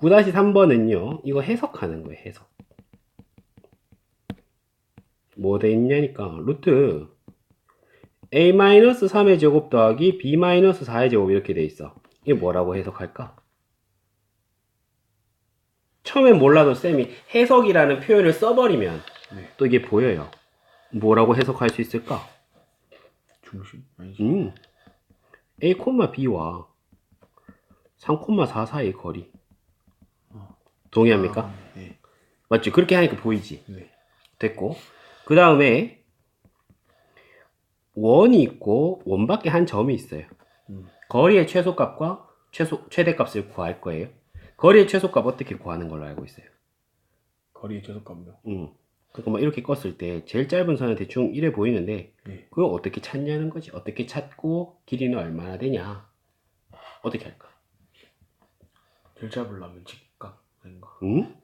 9-3번은요, 이거 해석하는 거예요, 해석. 뭐 돼 있냐니까, 루트 a-3의 제곱 더하기 b-4의 제곱 이렇게 돼 있어. 이게 뭐라고 해석할까? 처음엔 몰라도 쌤이 해석이라는 표현을 써버리면 네. 또 이게 보여요. 뭐라고 해석할 수 있을까? 중심? 아니지. 음, a, b와 3,4 사이의 거리. 동의합니까? 아, 네. 맞지? 그렇게 하니까 보이지? 네. 됐고. 그 다음에 원이 있고 원밖에 한 점이 있어요. 음. 거리의 최소값과 최소, 최대값을 구할 거예요. 거리의 최소값 어떻게 구하는 걸로 알고 있어요? 거리의 최소값이요. 음. 그러니까 막 이렇게 껐을 때 제일 짧은 선은 대충 이래 보이는데 네. 그걸 어떻게 찾냐는 거지. 어떻게 찾고 길이는 얼마나 되냐. 어떻게 할까? 제일 직각 아닌가? 음?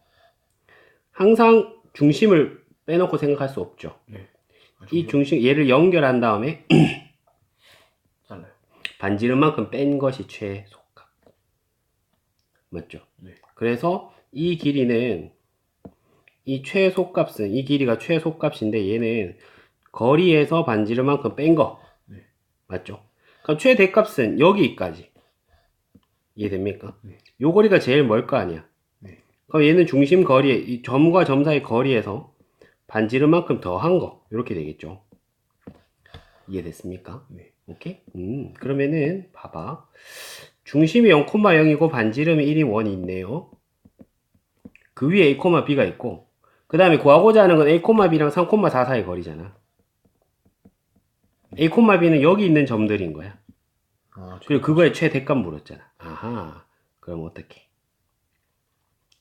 항상 중심을 빼놓고 생각할 수 없죠. 네. 아, 이 중심 얘를 연결한 다음에 잘라요. 반지름 만큼 뺀 것이 최소값. 맞죠? 네. 그래서 이 길이는 이 최소값은 이 길이가 최소값인데 얘는 거리에서 반지름만큼 뺀 거. 네. 맞죠? 그럼 최대값은 여기까지. 이해됩니까? 네. 요 거리가 제일 멀 거 아니야. 네. 그럼 얘는 중심 거리에 이 점과 점 사이 거리에서 반지름만큼 더한 거. 이렇게 되겠죠. 이해됐습니까? 네. 오케이? 음, 그러면은 봐봐. 중심이 0,0이고 반지름이 1이 원이 있네요. 그 위에 A, B가 있고 그 다음에 구하고자 하는 건 A, B랑 3,4 사이 거리잖아. A, B는 여기 있는 점들인 거야. 아, 그리고 그거의 최대값 물었잖아. 아하. 그럼 어떻게?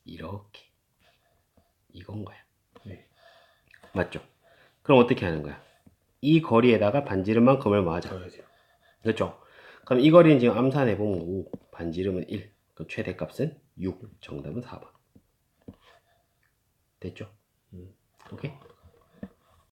이렇게. 이건 거야. 네. 맞죠? 그럼 어떻게 하는 거야? 이 거리에다가 반지름만큼을 맞아. 더해야 돼요. 그렇죠? 그럼 이 거리는 지금 암산해 보면 5, 반지름은 1, 그럼 최대값은 6, 정답은 4번. 됐죠? 음. 오케이?